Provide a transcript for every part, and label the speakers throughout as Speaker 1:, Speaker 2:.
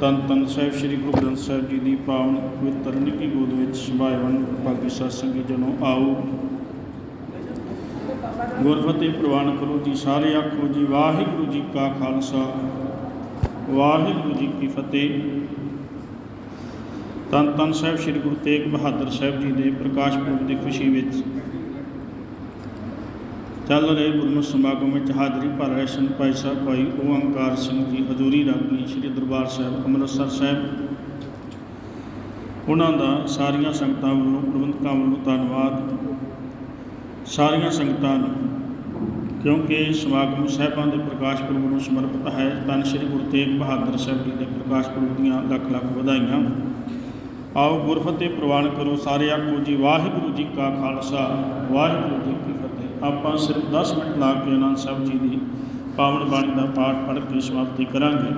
Speaker 1: ਤਨ ਤਨ ਸਾਹਿਬ, ਸ੍ਰੀ ਗੁਰੂ ਗ੍ਰੰਥ ਸਾਹਿਬ ਜੀ ਦੀ ਪਾਵਨ ਪਵਿੱਤਰ ਨਿੱਕੀ ਗੋਦ ਵਿੱਚ ਸਭਾਵਨ ਭਾਗੀ ਸਤਸੰਗੀ ਜਨੋ ਆਓ। ਗੁਰਫਤਿਹ ਪ੍ਰਵਾਨ ਕਰੋ ਜੀ ਸਾਰੇ, ਆਖੋ ਜੀ ਵਾਹਿਗੁਰੂ ਜੀ ਕਾ ਖਾਲਸਾ, ਵਾਹਿਗੁਰੂ ਜੀ ਕੀ ਫਤਿਹ। ਤਨ ਤਨ ਸਾਹਿਬ, ਸ੍ਰੀ ਗੁਰੂ ਤੇਗ ਬਹਾਦਰ ਸਾਹਿਬ ਜੀ ਦੇ ਪ੍ਰਕਾਸ਼ ਪੁਰਬ ਦੀ ਖੁਸ਼ੀ ਵਿੱਚ ਚੱਲ ਰਹੇ ਗੁਰਮਤਿ ਸਮਾਗਮ ਵਿੱਚ ਹਾਜ਼ਰੀ ਭਰ ਰਹੇ ਸਨ ਭਾਈ ਸਾਹਿਬ ਭਾਈ ਓੰਕਾਰ ਸਿੰਘ ਜੀ, ਹਜ਼ੂਰੀ ਰਾਗੀ ਸ੍ਰੀ ਦਰਬਾਰ ਸਾਹਿਬ, ਅੰਮ੍ਰਿਤਸਰ ਸਾਹਿਬ। ਉਹਨਾਂ ਦਾ ਸਾਰੀਆਂ ਸੰਗਤਾਂ ਵੱਲੋਂ ਪ੍ਰਬੰਧਕਾਂ ਵੱਲੋਂ ਧੰਨਵਾਦ। ਸਾਰੀਆਂ ਸੰਗਤਾਂ ਨੂੰ, ਕਿਉਂਕਿ ਸਮਾਗਮ ਸਾਹਿਬਾਂ ਦੇ ਪ੍ਰਕਾਸ਼ ਪੁਰਬ ਨੂੰ ਸਮਰਪਿਤ ਹੈ ਤਨ ਸ੍ਰੀ ਗੁਰੂ ਤੇਗ ਬਹਾਦਰ ਸਾਹਿਬ ਜੀ ਦੇ ਪ੍ਰਕਾਸ਼ ਪੁਰਬ ਦੀਆਂ ਲੱਖ ਲੱਖ ਵਧਾਈਆਂ। ਆਓ ਗੁਰਫਤਿਹ ਪ੍ਰਵਾਨ ਕਰੋ ਸਾਰੇ ਆਖੋ ਜੀ, ਵਾਹਿਗੁਰੂ ਜੀ ਕਾ ਖਾਲਸਾ, ਵਾਹਿਗੁਰੂ ਜੀ ਕੀ ਆਪਾਂ ਸਿਰਫ 10 ਮਿੰਟ ਲਾ ਕੇ ਆਨੰਦ ਸਾਹਿਬ ਜੀ ਦੀ ਪਾਵਨ ਬਾਣੀ ਦਾ ਪਾਠ ਪੜ੍ਹ ਕੇ ਸਮਾਪਤੀ ਕਰਾਂਗੇ।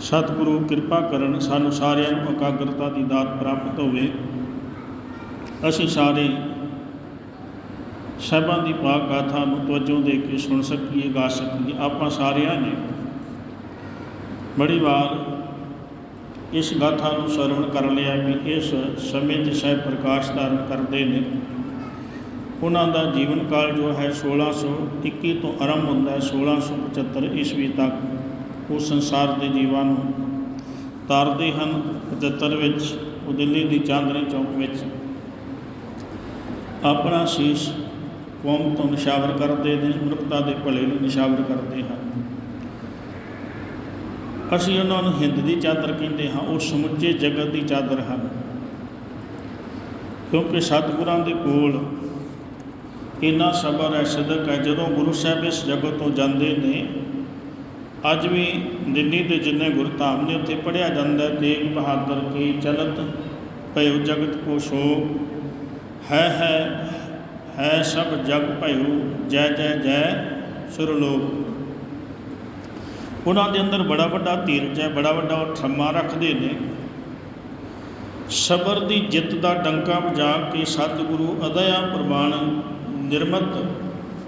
Speaker 1: ਸਤਿਗੁਰੂ ਕਿਰਪਾ ਕਰਨ ਸਾਨੂੰ ਸਾਰਿਆਂ ਨੂੰ ਇਕਾਗਰਤਾ ਦੀ ਦਾਤ ਪ੍ਰਾਪਤ ਹੋਵੇ। ਅਸੀਂ ਸਾਰੇ ਸਾਹਿਬਾਂ ਦੀ ਪਾਕ ਗਾਥਾ ਨੂੰ ਤਵੱਜੋ ਦੇ ਕੇ ਸੁਣ ਸਕੀਏ, ਗਾ ਸਕੀਏ। ਆਪਾਂ ਸਾਰਿਆਂ ਨੇ ਬੜੀ ਵਾਰ ਇਸ ਗਾਥਾ ਨੂੰ ਸਰਵਣ ਕਰ ਲਿਆ ਵੀ ਇਸ ਸਮੇਂ 'ਚ ਸਾਹਿਬ ਪ੍ਰਕਾਸ਼ ਧਾਰਨ ਕਰਦੇ ਨੇ। ਉਹਨਾਂ ਦਾ ਜੀਵਨ ਕਾਲ ਜੋ ਹੈ 1621 ਤੋਂ ਆਰੰਭ ਹੁੰਦਾ ਹੈ 1675 ਈਸਵੀ ਤੱਕ, ਉਹ ਸੰਸਾਰ ਦੇ ਜੀਵਾਂ ਨੂੰ ਤਾਰਦੇ ਹਨ 75 ਵਿੱਚ, ਉਹ ਦਿੱਲੀ ਦੀ ਚਾਂਦਨੀ ਚੌਕ ਵਿੱਚ। ਆਪਣਾ ਸੀਸ ਕੌਮ ਤੋਂ ਨਿਸ਼ਾਵਰ ਕਰਦੇ ਨੇ, ਮਨੁੱਖਤਾ ਦੇ ਭਲੇ ਲਈ ਨਿਸ਼ਾਵਰ ਕਰਦੇ ਹਨ। ਅਸੀਂ ਉਹਨਾਂ ਨੂੰ ਹਿੰਦ ਦੀ ਚਾਦਰ ਕਹਿੰਦੇ ਹਾਂ, ਉਹ ਸਮੁੱਚੇ ਜਗਤ ਦੀ ਚਾਦਰ ਹਨ। ਕਿਉਂਕਿ ਸਤਿਗੁਰਾਂ ਦੇ ਕੋਲ ਇੰਨਾ ਸਬਰ ਹੈ ਸਦਕ ਹੈ ਜਦੋਂ ਗੁਰੂ ਸਾਹਿਬ ਇਸ ਜਗਤ ਤੋਂ ਜਾਂਦੇ ਨੇ, ਅੱਜ ਵੀ ਦਿੱਲੀ ਦੇ ਜਿੰਨੇ ਗੁਰਧਾਮ ਨੇ ਉੱਥੇ ਪੜਿਆ ਜਾਂਦਾ ਤੇਗ ਬਹਾਦਰ ਕੀ ਚਲਤ ਭਇਓ ਜਗਤ ਕੋ ਸੋ ਹੈ ਹੈ ਹੈ ਸਭ ਜਗ ਭਇਓ, ਜੈ ਜੈ ਜੈ ਸੁਰਲੋਕ ਉਹਨਾਂ ਦੇ ਅੰਦਰ ਬੜਾ ਵੱਡਾ ਧੀਰਜ ਹੈ, ਬੜਾ ਵੱਡਾ ਉਹ ਠੰਮਾ ਰੱਖਦੇ ਨੇ। ਸਬਰ ਦੀ ਜਿੱਤ ਦਾ ਡੰਕਾ ਵਜਾ ਕੇ ਸਤਿਗੁਰੂ ਅਦਇਆ ਪ੍ਰਮਾਣ ਨਿਰਮਤ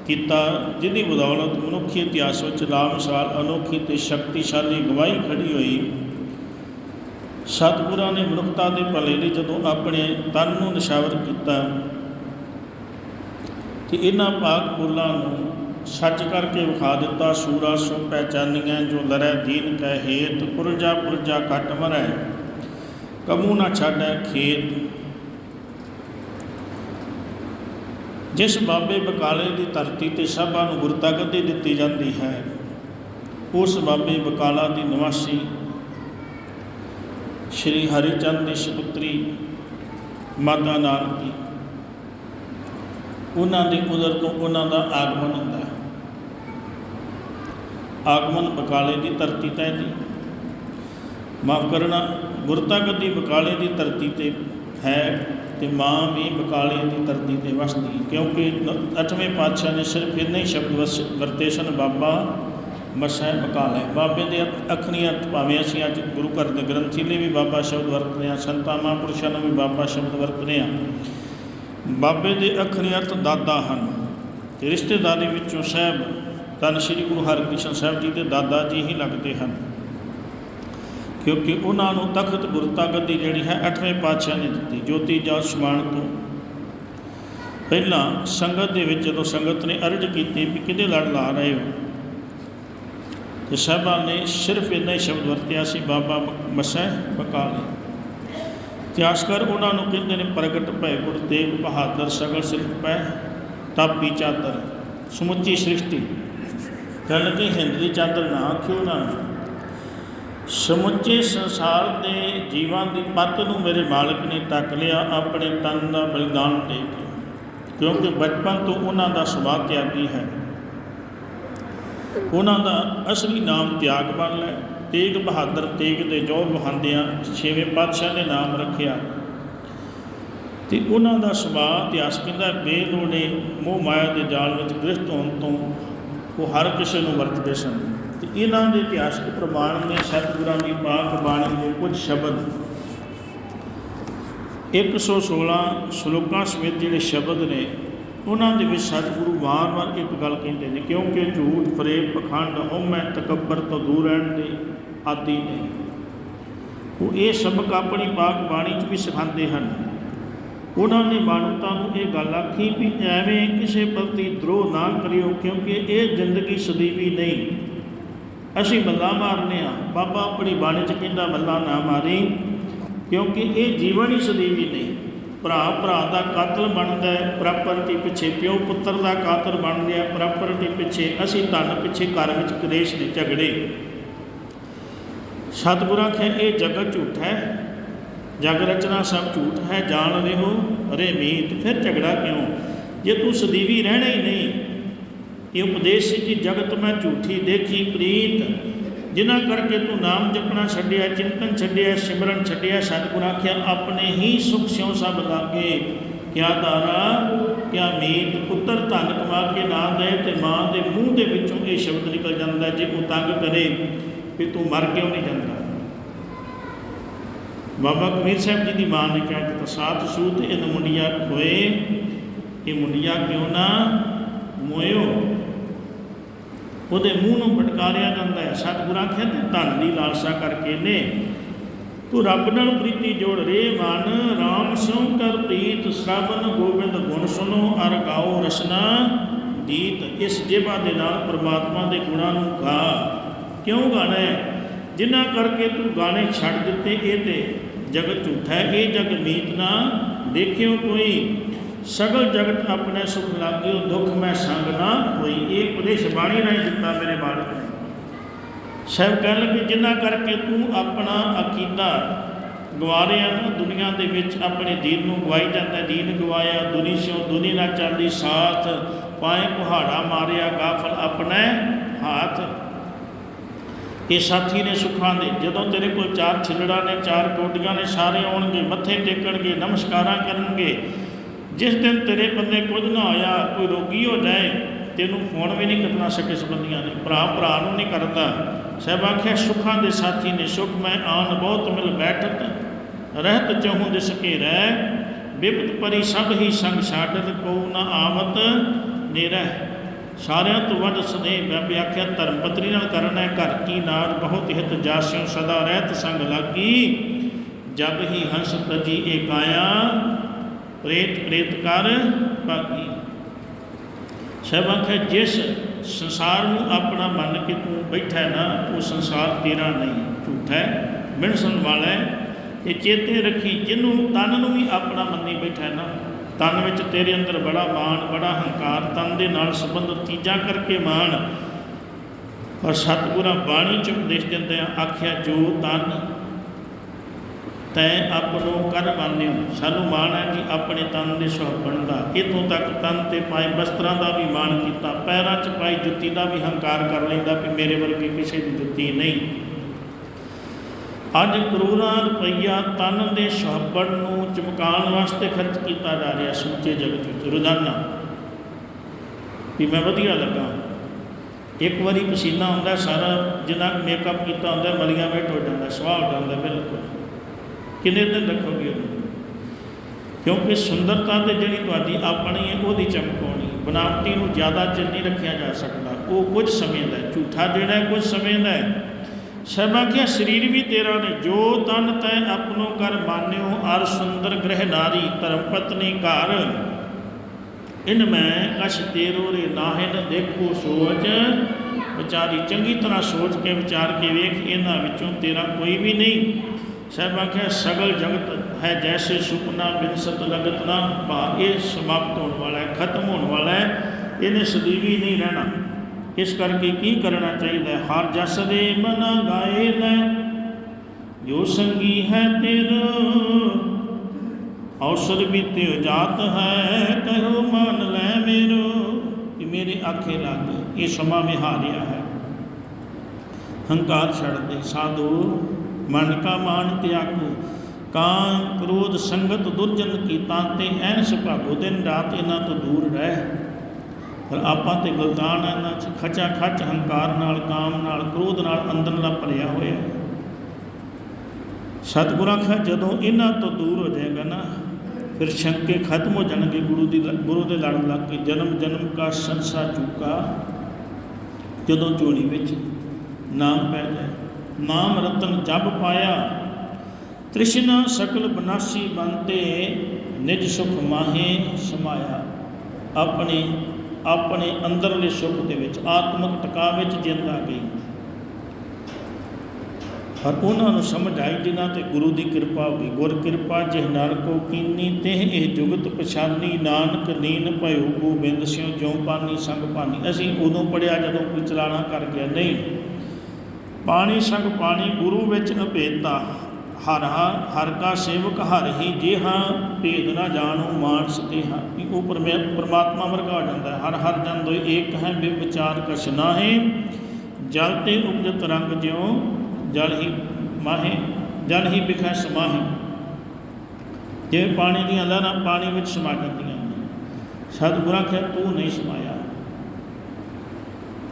Speaker 1: ਕੀਤਾ ਜਿਹਦੀ ਬਦੌਲਤ ਮਨੁੱਖੀ ਇਤਿਹਾਸ ਵਿੱਚ ਲਾਮਸ਼ਾਲ ਅਨੋਖੀ ਤੇ ਸ਼ਕਤੀਸ਼ਾਲੀ ਗਵਾਹੀ ਖੜੀ ਹੋਈ, ਸਤਿਗੁਰਾਂ ਨੇ ਮਨੁੱਖਤਾ ਦੇ ਭਲੇ ਲਈ ਜਦੋਂ ਆਪਣੇ ਤਨ ਨੂੰ ਨਿਸ਼ਾਵਰ ਕੀਤਾ ਤੇ ਇਹਨਾਂ ਪਾਕ ਬੋਲਾਂ ਨੂੰ ਸੱਚ ਕਰਕੇ ਵਿਖਾ ਦਿੱਤਾ, ਸੂਰਾ ਸੋ ਪਹਿਚਾਨੀਆਂ ਜੋ ਲਰੈ ਦੀਨ ਕਹਿ ਹੇਤ, ਪੁਰਜਾ ਪੁਰਜਾ ਕੱਟ ਮਰੈ, ਕਮੂ ਨਾ ਛਾੜੈ ਖੇਤ। ਜਿਸ ਬਾਬੇ ਬਕਾਲੇ ਦੀ ਧਰਤੀ ਤੇ ਸਭਾ ਨੂੰ ਗੁਰਤਾ ਗੱਦੀ ਦਿੱਤੀ ਜਾਂਦੀ ਹੈ, ਉਸ ਬਾਬੇ ਬਕਾਲਾ ਦੀ ਨਿਵਾਸੀ ਸ਼੍ਰੀ ਹਰੀਚੰਦ ਦੀ ਸੁਪੁੱਤਰੀ ਮਾਤਾ ਨਾਨਕੀ। ਉਹਨਾਂ ਦੀ ਉਦਰ ਤੋਂ ਉਹਨਾਂ ਦਾ ਆਗਮਨ ਹੁੰਦਾ ਹੈ। ਆਗਮਨ ਬਕਾਲੇ ਦੀ ਧਰਤੀ ਤੇ ਜੀ। ਮਾਫ ਕਰਨਾ ਗੁਰਤਾ ਗੱਦੀ ਬਕਾਲੇ ਦੀ ਧਰਤੀ ਤੇ ਹੈ। ਤੇ ਮਾਂ ਵੀ ਬਕਾਲੇ ਦੀ ਧਰਤੀ ਤੇ ਵਸਦੀ, ਕਿਉਂਕਿ ਅਠਵੇਂ ਪਾਤਸ਼ਾਹ ਨੇ ਸਿਰਫ ਇੰਨੇ ਹੀ ਸ਼ਬਦ ਵਸ, ਵਰਤੇ ਸਨ, ਬਾਬਾ ਮਸੈ ਬਕਾਲੇ। ਬਾਬੇ ਦੇ ਅੱਖਰੀਆਂ ਭਾਵੇਂ ਅਸੀਂ ਅੱਜ ਗੁਰੂ ਘਰ ਦੇ ਗ੍ਰੰਥੀ ਲਈ ਵੀ ਬਾਬਾ ਸ਼ਬਦ ਵਰਤਦੇ ਹਾਂ, ਸੰਤਾਂ, ਮਹਾਂਪੁਰਸ਼ਾਂ ਨੂੰ ਵੀ ਬਾਬਾ ਸ਼ਬਦ ਵਰਤਦੇ ਹਾਂ, ਬਾਬੇ ਦੇ ਅੱਖਰੀ ਅਰਥ ਦਾਦਾ ਹਨ। ਤੇ ਰਿਸ਼ਤੇਦਾਰੀ ਵਿੱਚੋਂ ਸਾਹਿਬ ਤਨ ਸ੍ਰੀ ਗੁਰੂ ਹਰਕ੍ਰਿਸ਼ਨ ਸਾਹਿਬ ਜੀ ਦੇ ਦਾਦਾ ਜੀ ਹੀ ਲੱਗਦੇ ਹਨ। ਕਿਉਂਕਿ ਉਹਨਾਂ ਨੂੰ ਤਖਤ ਗੁਰਤਾ ਗੱਦੀ ਜਿਹੜੀ ਹੈ, ਅੱਠਵੇਂ ਪਾਤਸ਼ਾਹ ਨੇ ਦਿੱਤੀ, ਜੋਤੀ ਜੋਤ ਸਮਾਨ ਤੋਂ। ਪਹਿਲਾਂ ਸੰਗਤ ਦੇ ਵਿੱਚ ਜਦੋਂ ਸੰਗਤ ਨੇ ਅਰਜ ਕੀਤੀ ਵੀ ਕਿਹਦੇ ਲੜ ਲਾ ਰਹੇ ਹੋ, ਤੇ ਸਾਹਿਬਾਂ ਨੇ ਸਿਰਫ ਇੰਨਾ ਹੀ ਸ਼ਬਦ ਵਰਤਿਆ ਸੀ, ਬਾਬਾ ਮਸੈ ਬਕਾਲੇ ਇਤਿਹਾਸਕਾਰ ਉਹਨਾਂ ਨੂੰ ਕਹਿੰਦੇ ਨੇ, ਪ੍ਰਗਟ ਭੈ ਗੁਰ ਤੇਗ ਬਹਾਦਰ ਸਗਲ ਸਿਰਫ ਪੈ ਤਾਪੀ ਚਾਦਰ, ਸਮੁੱਚੀ ਸ੍ਰਿਸ਼ਟੀ। ਗੱਲ ਕਿ ਹਿੰਦ ਦੀ ਚਾਦਰ ਨਾ ਆਖਿਓ ਨਾ। ਸਮੁੱਚੇ ਸੰਸਾਰ ਦੇ ਜੀਵਾਂ ਦੀ ਪੱਤ ਨੂੰ ਮੇਰੇ ਮਾਲਕ ਨੇ ਤੱਕ ਲਿਆ, ਆਪਣੇ ਤਨ ਦਾ ਬਲਿਦਾਨ ਦੇ ਕੇ। ਕਿਉਂਕਿ ਬਚਪਨ ਤੋਂ ਉਹਨਾਂ ਦਾ ਸੁਭਾਅ ਤਿਆਗੀ ਹੈ। ਉਹਨਾਂ ਦਾ ਅਸਲੀ ਨਾਮ ਤਿਆਗ ਬਣ ਲੈ। ਤੇਗ ਬਹਾਦਰ ਤੇਗ ਦੇ ਜੋ ਬਹਾਂਦਿਆਂ ਛੇਵੇਂ ਪਾਤਸ਼ਾਹ ਨੇ ਨਾਮ ਰੱਖਿਆ। ਤੇ ਉਹਨਾਂ ਦਾ ਸੁਭਾਅ ਇਤਿਹਾਸ ਕਹਿੰਦਾ, ਬੇਲੋੜੇ ਮੋਹ ਮਾਇਆ ਦੇ ਜਾਲ ਵਿੱਚ ਗ੍ਰਸਤ ਹੋਣ ਤੋਂ ਉਹ ਹਰ ਕਿਸੇ ਨੂੰ ਵਰਤਦੇ ਸਨ। ਇਹਨਾਂ ਦੇ ਇਤਿਹਾਸਕ ਪ੍ਰਮਾਣ ਨੇ ਸਤਿਗੁਰਾਂ ਦੀ ਪਾਕ ਬਾਣੀ ਦੇ ਕੁਝ ਸ਼ਬਦ 116 ਸ਼ਲੋਕਾਂ ਸਮੇਤ ਜਿਹੜੇ ਸ਼ਬਦ ਨੇ, ਉਹਨਾਂ ਦੇ ਵਿੱਚ ਸਤਿਗੁਰੂ ਵਾਰ-ਵਾਰ ਇੱਕ ਗੱਲ ਕਹਿੰਦੇ ਨੇ, ਕਿਉਂਕਿ ਝੂਠ ਫਰੇਬ ਪਖੰਡ, ਹਉਮੈ, ਤਕੱਬਰ ਤੋਂ ਦੂਰ ਰਹਿਣ ਦੇ ਆਦਿ ਨੇ। ਉਹ ਇਹ ਸਬਕ ਆਪਣੀ ਪਾਕ ਬਾਣੀ 'ਚ ਵੀ ਸਿਖਾਉਂਦੇ ਹਨ। ਉਹਨਾਂ ਨੇ ਮਾਨਵਤਾ ਨੂੰ ਇਹ ਗੱਲ ਆਖੀ ਵੀ ਐਵੇਂ ਕਿਸੇ ਪ੍ਰਤੀ ਦਰੋਹ ਨਾ ਕਰਿਓ, ਕਿਉਂਕਿ ਇਹ ਜ਼ਿੰਦਗੀ ਸਦੀਵੀ ਨਹੀਂ। ਅਸੀਂ ਮੱਲਾ ਮਾਰਨੇ ਆ। ਬਾਬਾ ਆਪਣੀ ਬਾਣੀ 'ਚ ਕਹਿੰਦਾ ਮੱਲਾ ਨਾ ਮਾਰੀ, ਕਿਉਂਕਿ ਇਹ ਜੀਵਨ ਹੀ ਸਦੀਵੀ ਨਹੀਂ। ਭਰਾ ਭਰਾ ਦਾ ਕਾਤਲ ਬਣਦਾ ਹੈ ਪ੍ਰਾਪਰਟੀ ਪਿੱਛੇ ਪਿਓ, ਪੁੱਤਰ ਦਾ ਕਾਤਲ ਬਣ ਗਿਆ ਪ੍ਰਾਪਰਟੀ ਪਿੱਛੇ ਅਸੀਂ ਧਨ, ਪਿੱਛੇ ਘਰ ਵਿੱਚ ਕਲੇਸ਼ ਦੇ ਝਗੜੇ। ਸਤਿਗੁਰਾਂ ਕਹੇ ਇਹ ਜਗਤ ਝੂਠ ਹੈ, ਜਗ ਰਚਨਾ ਸਭ ਝੂਠ ਹੈ, ਜਾਣ ਲਿਓ ਅਰੇ ਮੀਤ, ਫਿਰ ਝਗੜਾ ਕਿਉਂ? ਜੇ ਤੂੰ ਸਦੀਵੀ ਰਹਿਣਾ ਹੀ ਨਹੀਂ ਇਹ ਉਪਦੇਸ਼ ਸੀ ਕਿ ਜਗਤ ਮੈਂ ਝੂਠੀ ਦੇਖੀ ਪ੍ਰੀਤ। ਜਿਨ੍ਹਾਂ ਕਰਕੇ ਤੂੰ ਨਾਮ ਜਪਣਾ ਛੱਡਿਆ, ਚਿੰਤਨ ਛੱਡਿਆ, ਸਿਮਰਨ ਛੱਡਿਆ, ਸਤਿਗੁਰ ਆਖਿਆ, ਆਪਣੇ ਹੀ ਸੁਖ ਸਿਉ ਸਭ ਲਾਗੇ। ਕਿਆ ਦਾਰਾ ਕਿਆ ਮੀਤ, ਪੁੱਤਰ ਧਨ ਕਮਾ ਕੇ ਨਾ ਦੇ ਤੇ ਮਾਂ ਦੇ ਮੂੰਹ ਦੇ ਵਿੱਚੋਂ ਇਹ ਸ਼ਬਦ ਨਿਕਲ ਜਾਂਦਾ ਜੇ ਉਹ ਤੰਗ ਕਰੇ, ਵੀ ਤੂੰ ਮਰ ਕਿਉਂ ਨਹੀਂ ਜਾਂਦਾ? ਬਾਬਾ ਕਬੀਰ ਸਾਹਿਬ ਜੀ ਦੀ ਮਾਂ ਨੇ ਕਿਹਾ ਕਿ ਸਾਤ ਸੂਤ ਇਹ ਮੁੰਡਿਆ ਖੋਏ, ਇਹ ਮੁੰਡਿਆ ਕਿਉਂ ਨਾ ਮੋਇਓ? ਉਹਦੇ ਮੂੰਹ ਨੂੰ ਫਟਕਾਰਿਆ ਜਾਂਦਾ ਹੈ। ਸਤਿਗੁਰਾਂ ਤੇ ਧਨ ਦੀ ਲਾਲਸਾ ਕਰਕੇ ਨੇ। ਤੂੰ ਰੱਬ ਨਾਲ ਪ੍ਰੀਤੀ ਜੋੜ ਰੇ ਮਨ। RAM ਸੋ ਕਰ ਪ੍ਰੀਤ। ਸ਼ਰਵਨ ਗੋਬਿੰਦ ਗੁਣ ਸੁਨੋ ਅਰ ਗਾਓ ਰਸਨਾ ਗੀਤ ਇਸ ਜੇਬਾ ਦੇ ਨਾਲ ਪ੍ਰਮਾਤਮਾ ਦੇ ਗੁਣਾਂ ਨੂੰ ਗਾ। ਕਿਉਂ ਗਾਣਾ ਹੈ? ਜਿਨ੍ਹਾਂ ਕਰਕੇ ਤੂੰ ਗਾਣੇ ਛੱਡ ਦਿੱਤੇ ਇਹ ਤੇ ਜਗਤ ਝੂਠਾ ਹੈ। ਇਹ ਜਗ ਮੀਤ ਨਾ ਦੇਖਿਓ ਕੋਈ। ਸਗਲ ਜਗਤ ਆਪਣੇ ਸੁਖ ਲਾਗਿਓ ਦੁੱਖ ਮੈਂ ਸੰਗ ਨਾ ਹੋਈ ਇਹ ਉਪਦੇਸ਼ ਬਾਣੀ ਰਾਹੀਂ ਦਿੱਤਾ ਮੇਰੇ ਬਾਲਕ ਨੇ। ਸਭ ਕਹਿਣ ਲੱਗੇ ਜਿਨ੍ਹਾਂ ਕਰਕੇ ਤੂੰ ਆਪਣਾ ਅਕੀਦਾ ਗਵਾ ਰਿਹਾ ਨਾ ਦੁਨੀਆ ਦੇ ਵਿੱਚ ਆਪਣੇ ਦੀਨ ਨੂੰ ਗਵਾਈ ਜਾਂਦਾ, ਦੀਨ ਗਵਾਇਆ, ਦੁਨੀ ਸਿਓ ਦੁਨੀ ਨਾਲ ਚੱਲਦੀ ਸਾਥ ਪਾਏ ਕੁਹਾੜਾ ਮਾਰਿਆ, ਗਾਫਲ ਆਪਣੇ ਹੱਥ। ਇਹ ਸਾਥੀ ਨੇ ਸੁੱਖਾਂ ਦੇ। ਜਦੋਂ ਤੇਰੇ ਕੋਲ ਚਾਰ ਛਿਲੜਾ ਨੇ, ਚਾਰ ਕੋਟੀਆਂ ਨੇ, ਸਾਰੇ ਆਉਣਗੇ, ਮੱਥੇ ਟੇਕਣਗੇ, ਨਮਸਕਾਰਾਂ ਕਰਨਗੇ ਜਿਸ ਦਿਨ ਤੇਰੇ ਬੰਦੇ ਕੁਝ ਨਾ ਆਇਆ ਕੋਈ ਰੋਗੀ ਹੋ ਜਾਏ, ਤੈਨੂੰ ਫੋਨ ਵੀ ਨਹੀਂ ਕਰਨਾ ਸਕੇ ਸੰਬੰਧੀਆਂ ਨੇ। ਭਰਾ ਭਰਾ ਨੂੰ ਨਹੀਂ ਕਰਦਾ। ਸਹਿਬ ਆਖਿਆ, ਸੁਖਾਂ ਦੇ ਸਾਥੀ ਨੇ, ਸੁਖ ਮੈਂ ਆਨ ਬਹੁਤ ਮਿਲ ਬੈਠਤ, ਰਹਿਤ ਚਹੂੰ ਦਿਸ ਕੇ ਰਹਿ, ਬਿਪਤ ਪਰੀ ਸਭ ਹੀ ਸੰਗ ਛਾਡਤ ਕੋ ਨਾ ਆਵਤ ਨਿਰਹਿ ਸਾਰਿਆਂ ਤੋਂ ਵੱਧ ਸਨੇਹ ਬਾਬੇ ਆਖਿਆ, ਧਰਮ ਪਤਨੀ ਨਾਲ ਕਰਨਾ ਹੈ, ਘਰ ਕੀ ਨਾਰ ਬਹੁਤ ਹਿਤ ਜਾਸਿਓ, ਸਦਾ ਰਹਿਤ ਸੰਗ ਲਾਗੀ, ਜਬ ਹੀ ਹੰਸ ਤਜੀ ਏ ਕਾਇਆ ਪ੍ਰੇਤ ਪ੍ਰੇਤ ਕਰ ਭਾਗੀ। ਸਭ ਆਖਿਆ ਜਿਸ ਸੰਸਾਰ ਨੂੰ ਆਪਣਾ ਮੰਨ ਕੇ ਤੂੰ ਬੈਠਾ ਹੈ ਨਾ, ਉਹ ਸੰਸਾਰ ਤੇਰਾ ਨਹੀਂ, ਝੂਠਾ ਹੈ। ਮਿਣਸਣ ਵਾਲਾ ਹੈ ਇਹ ਚੇਤੇ ਰੱਖੀ ਜਿਹਨੂੰ ਤਨ ਨੂੰ ਵੀ ਆਪਣਾ ਮੰਨੀ ਬੈਠਾ ਹੈ ਨਾ, ਤਨ ਵਿੱਚ ਤੇਰੇ ਅੰਦਰ ਬੜਾ ਮਾਣ, ਬੜਾ ਹੰਕਾਰ, ਤਨ ਦੇ ਨਾਲ ਸੰਬੰਧਿਤ ਚੀਜ਼ਾਂ ਕਰਕੇ ਮਾਣ। ਔਰ ਸਤਿਗੁਰਾਂ ਬਾਣੀ ਚ ਉਪਦੇਸ਼ ਦਿੰਦੇ ਆ, ਆਖਿਆ, ਜੋ ਤਨ ਤੈ ਆਪਣੋ ਕਰ ਮੰਨਿਓ ਸਾਨੂੰ ਮਾਣ ਹੈ ਕਿ ਆਪਣੇ ਤਨ ਦੇ ਸੁਹੱਬਣ ਦਾ ਇਥੋਂ ਤੱਕ ਤਨ ਤੇ ਪਾਏ ਵਸਤਰਾਂ ਦਾ ਵੀ ਮਾਣ ਕੀਤਾ। ਪੈਰਾਂ 'ਚ ਪਾਈ ਜੁੱਤੀ ਦਾ ਵੀ ਹੰਕਾਰ ਕਰ ਲੈਂਦਾ ਵੀ ਮੇਰੇ ਵਰਗੀ ਕਿਸੇ ਦੀ ਜੁੱਤੀ ਨਹੀਂ। ਅੱਜ ਕਰੋੜਾਂ ਰੁਪਈਆ ਤਨ ਦੇ ਸੁਹੱਬਣ ਨੂੰ ਚਮਕਾਉਣ ਵਾਸਤੇ ਖਰਚ ਕੀਤਾ ਜਾ ਰਿਹਾ ਸਮੁੱਚੇ ਜਗਤ ਵਿੱਚ। ਰੋਜ਼ਾਨਾ। ਵੀ ਮੈਂ ਵਧੀਆ ਲੱਗਾ। ਇੱਕ ਵਾਰੀ ਪਸੀਨਾ ਆਉਂਦਾ, ਸਾਰਾ ਜਿੰਨਾ ਮੇਕਅਪ ਕੀਤਾ ਹੁੰਦਾ, ਮਲੀਆਂ ਵਿੱਚ ਹੋ ਜਾਂਦਾ ਸਵਾਹ ਹੋ ਜਾਂਦਾ ਬਿਲਕੁਲ। ਕਿੰਨੇ ਦਿਨ ਰੱਖੋਗੇ ਉਹਨੂੰ? ਕਿਉਂਕਿ ਸੁੰਦਰਤਾ ਤੇ ਜਿਹੜੀ ਤੁਹਾਡੀ ਆਪਣੀ ਹੈ, ਉਹਦੀ ਚਮਕ ਆਉਣੀ ਬਨਾਵਟੀ ਨੂੰ ਜ਼ਿਆਦਾ ਚਿਰ ਨਹੀਂ ਰੱਖਿਆ ਜਾ ਸਕਦਾ। ਉਹ ਕੁਝ ਸਮੇਂ ਦਾ ਝੂਠਾ ਜਿਹੜਾ ਕੁਝ ਸਮੇਂ ਦਾ ਹੈ। ਸਭਾ ਸਰੀਰ ਵੀ ਤੇਰਾ ਨੇ। ਜੋ ਤਨ ਤੈ ਆਪਣੋ ਕਰ ਮਾਨਿਓ, ਅਰ ਸੁੰਦਰ ਗ੍ਰਹਿ ਨਾਰੀ ਧਰਮ ਪਤਨੀ ਘਰ। ਇਨ ਮੈਂ ਕਛ ਤੇਰੋ ਰੇ ਨਾਹਿਨ ਦੇਖੋ ਸੋਚ। ਵਿਚਾਰੀ ਚੰਗੀ ਤਰ੍ਹਾਂ ਸੋਚ ਕੇ, ਵਿਚਾਰ ਕੇ ਵੇਖ, ਇਹਨਾਂ ਵਿੱਚੋਂ ਤੇਰਾ ਕੋਈ ਵੀ ਨਹੀਂ। ਸਹਿਬਾ ਆਖਿਆ, ਸਗਲ ਜਗਤ ਹੈ ਜੈਸੇ ਸੁਪਨਾ ਬਿਨਸਤ ਲਗਤ ਨਾ ਭਾ ਇਹ ਸਮਾਪਤ ਹੋਣ ਵਾਲਾ ਹੈ, ਖਤਮ ਹੋਣ ਵਾਲਾ ਹੈ, ਇਹਨੇ ਸਦੀਵੀ ਨਹੀਂ ਰਹਿਣਾ। ਇਸ ਕਰਕੇ ਕੀ ਕਰਨਾ ਚਾਹੀਦਾ ਹੈ? ਹਰ ਜਸ ਦੇ ਮਨ ਗਾਏ ਲੈ, ਜੋ ਸੰਗੀ ਹੈ ਤੇਰਾ ਔਸਰ ਵੀ ਤੇ ਜਾਤ ਹੈ ਕਹੋ ਮਨ ਲੈ ਮੇਰੋ, ਕਿ ਮੇਰੇ ਆਖੇ ਲੱਗ ਇਹ ਸਮਾਂ ਵਿਹਾਰਿਆ ਹੈ। ਹੰਕਾਰ ਛੱਡ ਦੇ ਸਾਧੂ ਮਨ ਕਾ ਮਾਨ ਤਿਆਗੋ, ਕਾਂ ਕ੍ਰੋਧ ਸੰਗਤ ਦੁਰਜਨ ਕੀਤਾ ਤੇ ਐਨ ਸੁਭਾਗੋ ਦਿਨ ਰਾਤ ਇਹਨਾਂ ਤੋਂ ਦੂਰ ਰਹਿ। ਪਰ ਆਪਾਂ ਤੇ ਗਲਤਾਨ ਇਹਨਾਂ ਚ, ਖਚਾ ਖਚ ਹੰਕਾਰ ਨਾਲ, ਕਾਮ ਨਾਲ, ਕ੍ਰੋਧ ਨਾਲ ਅੰਦਰਲਾ ਭਰਿਆ ਹੋਇਆ। ਸਤਿਗੁਰਾਂ ਕਹਾ ਜਦੋਂ ਇਹਨਾਂ ਤੋਂ ਦੂਰ ਹੋ ਜਾਏਗਾ ਨਾ, ਫਿਰ ਸ਼ੰਕੇ ਖਤਮ ਹੋ ਜਾਣਗੇ ਗੁਰੂ ਦੀ ਗੁਰੂ ਦੇ ਲੜ ਲੱਗ ਕੇ, ਜਨਮ ਜਨਮ ਕਾ ਸੰਸਾ ਚੁੱਕਾ, ਜਦੋਂ ਝੋਲੀ ਵਿੱਚ ਨਾਮ ਪੈ ਜਾਏ। ਨਾਮ ਰਤਨ ਜਪ ਪਾਇਆ। ਤ੍ਰਿਸ਼ਨਾ ਸਕਲ ਬਨਾਸੀ ਬੰਤੇ, ਨਿਜ ਸੁਖ ਮਾਹੇ ਸਮਾਇਆ। ਆਪਣੇ ਆਪਣੇ ਅੰਦਰਲੇ ਸੁਖ ਦੇ ਵਿੱਚ, ਆਤਮਿਕ ਟਿਕਾ ਵਿੱਚ ਜਿੰਦ ਗਈ। ਪਰ ਉਹਨਾਂ ਨੂੰ ਸਮਝ ਆਈ ਜਿਨ੍ਹਾਂ ਤੇ ਗੁਰੂ ਦੀ ਕਿਰਪਾ ਹੋ ਗਈ। ਗੁਰ ਕਿਰਪਾ ਜਿਹ ਨਰ ਕੋ ਕੀਨੀ, ਤਿਹ ਇਹ ਜੁਗਤ ਪਛਾਨੀ। ਨਾਨਕ ਨੀਨ ਭਇਓ ਗੋਬਿੰਦ ਸਿਉ, ਜਿਉ ਪਾਨੀ ਸੰਗ ਪਾਨੀ। ਅਸੀਂ ਉਦੋਂ ਪੜਿਆ ਜਦੋਂ ਕੋਈ ਚਲਾਣਾ ਕਰ ਗਿਆ। ਨਹੀਂ ਪਾਣੀ ਸੰਗ ਪਾਣੀ ਗੁਰੂ ਵਿੱਚ ਅਭੇਤਾ ਹਰ ਹਾ- ਹਰ ਕਾ ਸੇਵਕ ਹਰ ਹੀ ਜੇ ਹਾਂ ਭੇਦ ਨਾ ਜਾਣੋ ਮਾਨਸ ਹਾਂ। ਕਿ ਉਹ ਪਰਮੇ- ਪਰਮਾਤਮਾ ਵਰਗਾ ਜਾਂਦਾ ਹੈ। ਹਰ ਹਰ ਜਨ ਦੋਇ ਏਕ ਹੈ ਵਿਚਾਰ ਕਸ਼ਨਾ ਨਾਹੀ। ਜਲ ਤੇ ਉਪਜਤ ਰੰਗ ਜਿਉ, ਜਲ ਹੀ ਮਾਹੇ, ਜਲ ਹੀ ਬਿਖੈ ਸਮਾਹੇ। ਜੇ ਪਾਣੀ ਦੀਆਂ ਲਹਿਰਾਂ ਪਾਣੀ ਵਿੱਚ ਸਮਾ ਜਾਂਦੀਆਂ ਸਤਿਗੁਰਾਂ ਕਿਹਾ ਤੂੰ ਨਹੀਂ ਸਮਾਇਆ।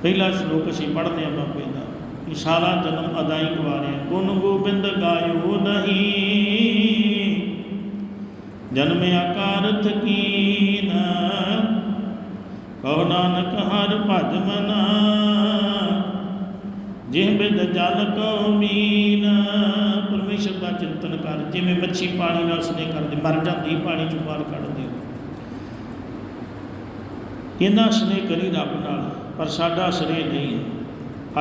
Speaker 1: ਪਹਿਲਾ ਸ਼ਲੋਕ ਅਸੀਂ ਪੜ੍ਹਦੇ ਹਾਂ ਬਾਬੇ ਦਾ। ਕਿ ਸਾਰਾ ਜਨਮ ਅਦਾਈ ਗਵਾਰਿਆ। ਗੁਣ ਗੋਬਿੰਦ ਗਾਇਓ ਨਹੀਂ। ਜਨਮ ਆਕਾਰਥ ਕੀਨ। ਕਹੋ ਨਾਨਕ ਹਰ ਭਜ ਮਨਾ। ਜਿਹ ਬਿਦ ਜਲ ਕੋ ਮੀਨ। ਪਰਮੇਸ਼ਰ ਦਾ ਚਿੰਤਨ ਕਰ। ਜਿਵੇਂ ਮੱਛੀ ਪਾਣੀ ਨਾਲ ਸਨੇ ਕਰਦੇ, ਮਰ ਜਾਂਦੀ, ਪਾਣੀ ਚੋਂ ਬਾਹਰ ਕੱਢਦੀ ਇਹਨਾਂ ਸਨੇ ਕਰੀ ਰੱਬ ਨਾਲ, ਪਰ ਸਾਡਾ ਸਨੇ ਨਹੀਂ। ਹੈ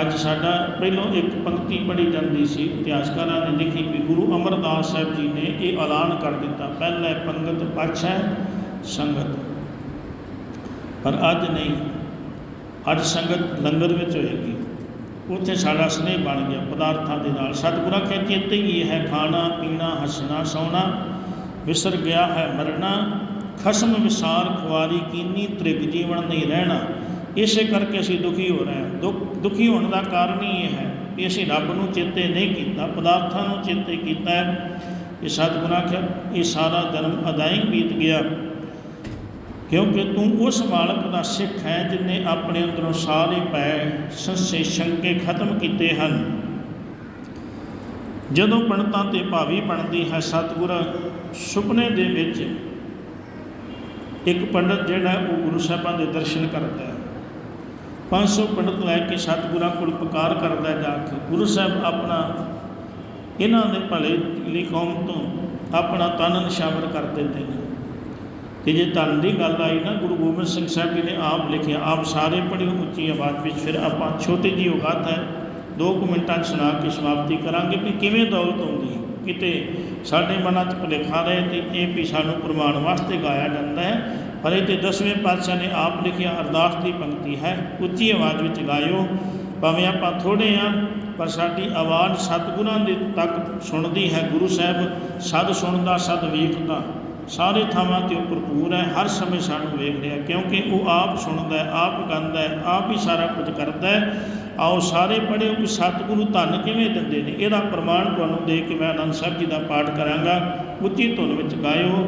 Speaker 1: ਅੱਜ ਸਾਡਾ ਪਹਿਲੋਂ ਇੱਕ ਪੰਕਤੀ ਪੜ੍ਹੀ ਜਾਂਦੀ ਸੀ, ਇਤਿਹਾਸਕਾਰਾਂ ਨੇ ਲਿਖੀ ਵੀ ਗੁਰੂ ਅਮਰਦਾਸ ਸਾਹਿਬ ਜੀ ਨੇ ਇਹ ਐਲਾਨ ਕਰ ਦਿੱਤਾ, ਪਹਿਲਾ ਪੰਗਤ ਪਾਛੈ ਸੰਗਤ। ਪਰ ਅੱਜ ਨਹੀਂ, ਅੱਜ ਸੰਗਤ ਲੰਗਰ ਵਿੱਚ ਹੋਏਗੀ। ਉੱਥੇ ਸਾਡਾ ਸਨੇਹ ਬਣ ਗਿਆ, ਪਦਾਰਥਾਂ ਦੇ ਨਾਲ। ਸਤਿਗੁਰਾਂ ਕਹਿ ਚੇਤੇ ਹੀ ਹੈ ਖਾਣਾ, ਪੀਣਾ, ਹੱਸਣਾ, ਸੌਣਾ, ਵਿਸਰ ਗਿਆ ਹੈ ਮਰਨਾ, ਖਸਮ ਵਿਸਾਰ, ਖੁਆਰੀ ਕੀਨੀ ਤ੍ਰਿਗ ਜੀਵਨ ਨਹੀਂ ਰਹਿਣਾ। ਇਸੇ ਕਰਕੇ ਅਸੀਂ ਦੁਖੀ ਹੋ ਰਹੇ ਹਾਂ। ਦੁੱਖ, ਦੁਖੀ ਹੋਣ ਦਾ ਕਾਰਨ ਹੀ ਇਹ ਹੈ ਕਿ ਅਸੀਂ ਰੱਬ ਨੂੰ ਚੇਤੇ ਨਹੀਂ ਕੀਤਾ, ਪਦਾਰਥਾਂ ਨੂੰ ਚੇਤੇ ਕੀਤਾ ਹੈ। ਇਹ ਸਤਿਗੁਰਾਂ ਕਹਿ ਇਹ ਸਾਰਾ ਜਨਮ ਅਦਾਈ ਬੀਤ ਗਿਆ। ਕਿਉਂਕਿ ਤੂੰ ਉਸ ਮਾਲਕ ਦਾ ਸਿੱਖ ਹੈ ਜਿਨੇ ਆਪਣੇ ਅੰਦਰੋਂ ਸਾਰੇ ਪੈ ਸੰਸੇ, ਸ਼ੰਕੇ ਖਤਮ ਕੀਤੇ ਹਨ। ਜਦੋਂ ਪੰਡਤਾਂ ਤੇ ਭਾਵੀ ਬਣਦੀ ਹੈ ਸਤਿਗੁਰ, ਸੁਪਨੇ ਦੇ ਵਿੱਚ ਇੱਕ ਪੰਡਤ ਜਿਹੜਾ ਉਹ ਗੁਰੂ ਸਾਹਿਬਾਂ ਦੇ ਦਰਸ਼ਨ ਕਰਦਾ ਹੈ। 500 ਪੰਡਤ ਲੈ ਕੇ ਸਤਿਗੁਰਾਂ ਕੋਲ ਪੁਕਾਰ ਕਰਦਾ ਜਾ ਕੇ ਗੁਰੂ ਸਾਹਿਬ ਆਪਣਾ, ਇਹਨਾਂ ਦੇ ਭਲੇ ਲਈ ਕੌਮ ਤੋਂ ਆਪਣਾ ਤਨ ਨਿਸ਼ਾਵਰ ਕਰ ਦਿੰਦੇ ਨੇ। ਤੇ ਜੇ ਧਨ ਦੀ ਗੱਲ ਆਈ ਨਾ, ਗੁਰੂ ਗੋਬਿੰਦ ਸਿੰਘ ਸਾਹਿਬ ਜੀ ਨੇ ਆਪ ਲਿਖਿਆ, ਆਪ ਸਾਰੇ ਪੜ੍ਹਿਓ ਉੱਚੀ ਆਵਾਜ਼ ਵਿੱਚ, ਫਿਰ ਆਪਾਂ ਛੋਟੀ ਜਿਹੀ ਉਹ ਹੈ, ਦੋ ਕੁ ਮਿੰਟਾਂ 'ਚ ਸੁਣਾ ਕੇ ਸਮਾਪਤੀ ਕਰਾਂਗੇ ਵੀ ਕਿਵੇਂ ਦੌਲਤ ਆਉਂਦੀ ਹੈ। ਕਿਤੇ ਸਾਡੇ ਮਨਾਂ 'ਚ ਭੁਲੇਖਾ ਰਹੇ ਤੇ ਇਹ ਵੀ ਸਾਨੂੰ ਪ੍ਰਮਾਣ ਵਾਸਤੇ ਗਾਇਆ ਜਾਂਦਾ ਹੈ ਪਰ ਇਹ ਤੇ ਦਸਵੇਂ ਪਾਤਸ਼ਾਹ ਨੇ ਆਪ ਲਿਖਿਆ ਅਰਦਾਸ ਦੀ ਪੰਕਤੀ ਹੈ। ਉੱਚੀ ਆਵਾਜ਼ ਵਿੱਚ ਗਾਇਓ, ਭਾਵੇਂ ਆਪਾਂ ਥੋੜੇ ਆ, ਪਰ ਸਾਡੀ ਆਵਾਜ਼ ਸਤਿਗੁਰਾਂ ਦੇ ਤੱਕ ਸੁਣਦੀ ਹੈ। ਗੁਰੂ ਸਾਹਿਬ, ਸਦ ਸੁਣਦਾ, ਸਦ ਵੇਖਦਾ। ਸਾਰੇ ਥਾਵਾਂ ਤੇ ਉਹ ਭਰਪੂਰ ਹੈ, ਹਰ ਸਮੇਂ ਸਾਨੂੰ ਵੇਖ ਰਿਹਾ ਕਿਉਂਕਿ ਉਹ ਆਪ ਸੁਣਦਾ ਹੈ, ਆਪ ਗਾਉਂਦਾ ਹੈ, ਆਪ ਹੀ ਸਾਰਾ ਕੁਝ ਕਰਦਾ ਹੈ। ਆਓ ਸਾਰੇ ਪੜ੍ਹਿਓ ਕਿ ਸਤਿਗੁਰੂ ਧੰਨ ਕਿਵੇਂ ਦਿੰਦੇ ਨੇ। ਇਹਦਾ ਪ੍ਰਮਾਣ ਤੁਹਾਨੂੰ ਦੇ ਕੇ ਮੈਂ ਆਨੰਦ ਸਾਹਿਬ ਜੀ ਦਾ ਪਾਠ ਕਰਾਂਗਾ। ਉੱਚੀ ਧੁਨ ਵਿੱਚ ਗਾਇਓ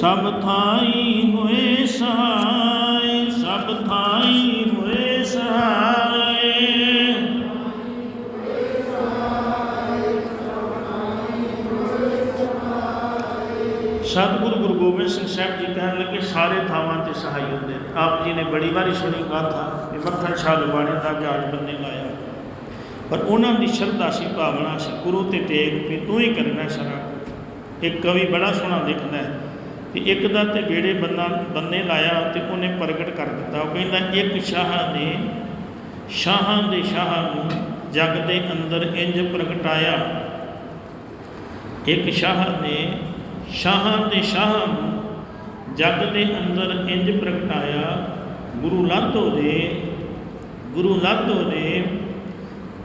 Speaker 1: ਸਭ ਥਾਈ ਹੋਏ ਸਹਾਈ ਸਭ ਥਾਈ ਹੋਏ ਸਹਾਈ ਸਤਿਗੁਰੂ ਗੁਰੂ ਗੋਬਿੰਦ ਸਿੰਘ ਸਾਹਿਬ ਜੀ ਕਹਿਣ ਲੱਗੇ, ਸਾਰੇ ਥਾਵਾਂ ਤੇ ਸਹਾਈ ਹੁੰਦੇ ਨੇ। ਆਪ ਜੀ ਨੇ ਬੜੀ ਵਾਰੀ ਸੁਣੀ ਗਾਥਾ ਕਿ ਮੱਖਣ ਸ਼ਾਹ ਲਵਾਣੇ ਦਾ ਜਾਜ ਬੰਨੇ ਲਾਇਆ। ਪਰ ਉਹਨਾਂ ਦੀ ਸ਼ਰਧਾ ਸੀ, ਭਾਵਨਾ ਸੀ, ਗੁਰੂ ਤੇ ਟੇਕ ਵੀ ਤੂੰ ਹੀ ਕਰਨਾ ਸਾਰਾ। ਇੱਕ ਕਵੀ ਬੜਾ ਸੋਹਣਾ ਲਿਖਦਾ ਹੈ ਇੱਕ ਦਾ ਤੇ ਬੇੜੇ ਬੰਨਾ, ਬੰਨੇ ਲਾਇਆ ਤੇ ਉਹਨੇ ਪ੍ਰਗਟ ਕਰ ਦਿੱਤਾ। ਉਹ ਕਹਿੰਦਾ, ਇੱਕ ਸ਼ਾਹ ਨੇ, ਸ਼ਾਹਾਂ ਦੇ ਸ਼ਾਹ ਨੂੰ ਜਗ ਦੇ ਅੰਦਰ ਇੰਜ ਪ੍ਰਗਟਾਇਆ। ਇੱਕ ਸ਼ਾਹ ਨੇ ਸ਼ਾਹਾਂ ਦੇ ਸ਼ਾਹ ਨੂੰ ਜਗ ਦੇ ਅੰਦਰ ਇੰਜ ਪ੍ਰਗਟਾਇਆ। ਗੁਰੂ ਲਾਧੋ ਦੇ, ਗੁਰੂ ਲਾਧੋ ਨੇ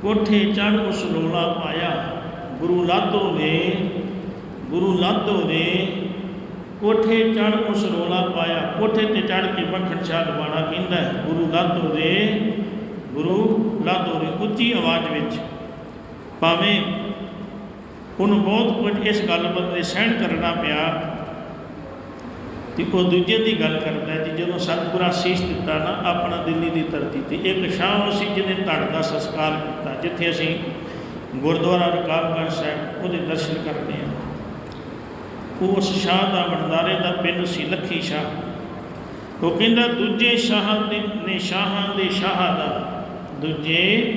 Speaker 1: ਕੋਠੇ ਚੜ੍ਹ ਉਸ ਲੋਲਾ ਪਾਇਆ। ਗੁਰੂ ਲਾਧੋ ਨੇ ਗੁਰੂ ਲਾਧੋ ਨੇ ਕੋਠੇ ਚੜ ਉਸ ਰੋਲਾ ਪਾਇਆ। ਕੋਠੇ ਤੇ ਚੜ ਕੇ ਮੱਖਣ ਸ਼ਾਹ ਲਵਾਣਾ ਕਹਿੰਦਾ ਹੈ, ਗੁਰੂ ਲਾਧੋ ਦੇ ਗੁਰੂ ਲਾਧੋ ਨੇ ਉੱਚੀ ਆਵਾਜ਼ ਵਿੱਚ ਭਾਵੇਂ ਉਹਨੂੰ ਬਹੁਤ ਕੁਝ ਇਸ ਗੱਲ ਬੰਦੇ ਸਹਿਣ ਕਰਨਾ ਪਿਆ ਤੇ ਉਹ ਦੂਜੇ ਦੀ ਗੱਲ ਕਰਦਾ ਜੀ ਜਦੋਂ ਸਤਿਗੁਰਾਂ ਸੀਸ ਦਿੱਤਾ ਨਾ ਆਪਣਾ ਦਿੱਲੀ ਦੀ ਧਰਤੀ ਤੇ ਇੱਕ ਸ਼ਾਹ ਸੀ ਜਿਹਨੇ ਧੜ ਦਾ ਸੰਸਕਾਰ ਕੀਤਾ ਜਿੱਥੇ ਅਸੀਂ ਗੁਰਦੁਆਰਾ ਰਕਾਬਗੰਜ ਸਾਹਿਬ ਉਹਦੇ ਦਰਸ਼ਨ ਕਰਦੇ ਹਾਂ। ਉਸ ਸ਼ਾਹ ਦਾ ਵਡਦਾਰੇ ਦਾ ਪਿੰਡ ਸੀ ਲੱਖੀ ਸ਼ਾਹ। ਉਹ ਕਹਿੰਦਾ, ਦੂਜੇ ਸ਼ਾਹ ਦੇ, ਨੇ ਸ਼ਾਹਾਂ ਦੇ ਸ਼ਾਹ ਦਾ, ਦੂਜੇ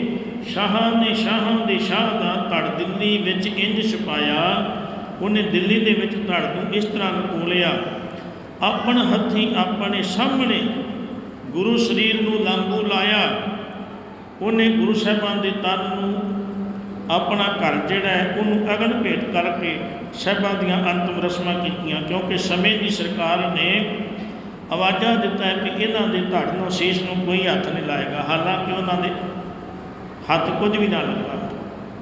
Speaker 1: ਸ਼ਾਹਾਂ ਨੇ ਸ਼ਾਹਾਂ ਦੇ ਸ਼ਾਹ ਦਾ ਧੜ ਦਿੱਲੀ ਵਿੱਚ ਇੰਜ ਛਪਾਇਆ, ਉਹਨੇ ਦਿੱਲੀ ਦੇ ਵਿੱਚ ਧੜ ਨੂੰ ਇਸ ਤਰ੍ਹਾਂ ਲਕੋਲਿਆ ਆਪਣ ਹੱਥੀ ਆਪਣੇ ਸਾਹਮਣੇ ਗੁਰੂ ਸਰੀਰ ਨੂੰ ਲਾਂਗੂ ਲਾਇਆ। ਉਹਨੇ ਗੁਰੂ ਸਾਹਿਬਾਨ ਦੇ ਤਨ ਨੂੰ ਆਪਣਾ ਘਰ ਜਿਹੜਾ ਹੈ, ਉਹਨੂੰ ਅਗਨ ਭੇਟ ਕਰਕੇ ਸਾਹਿਬਾਂ ਦੀਆਂ ਅੰਤਮ ਰਸਮਾਂ ਕੀਤੀਆਂ, ਕਿਉਂਕਿ ਸਮੇਂ ਦੀ ਸਰਕਾਰ ਨੇ ਆਵਾਜ਼ਾਂ ਦਿੱਤਾ ਕਿ ਇਹਨਾਂ ਦੇ ਧੜ ਨੂੰ ਸੀਸ ਨੂੰ ਕੋਈ ਹੱਥ ਨਹੀਂ ਲਾਏਗਾ। ਹਾਲਾਂਕਿ ਉਹਨਾਂ ਦੇ ਹੱਥ ਕੁਝ ਵੀ ਨਾ ਲੱਗਾ,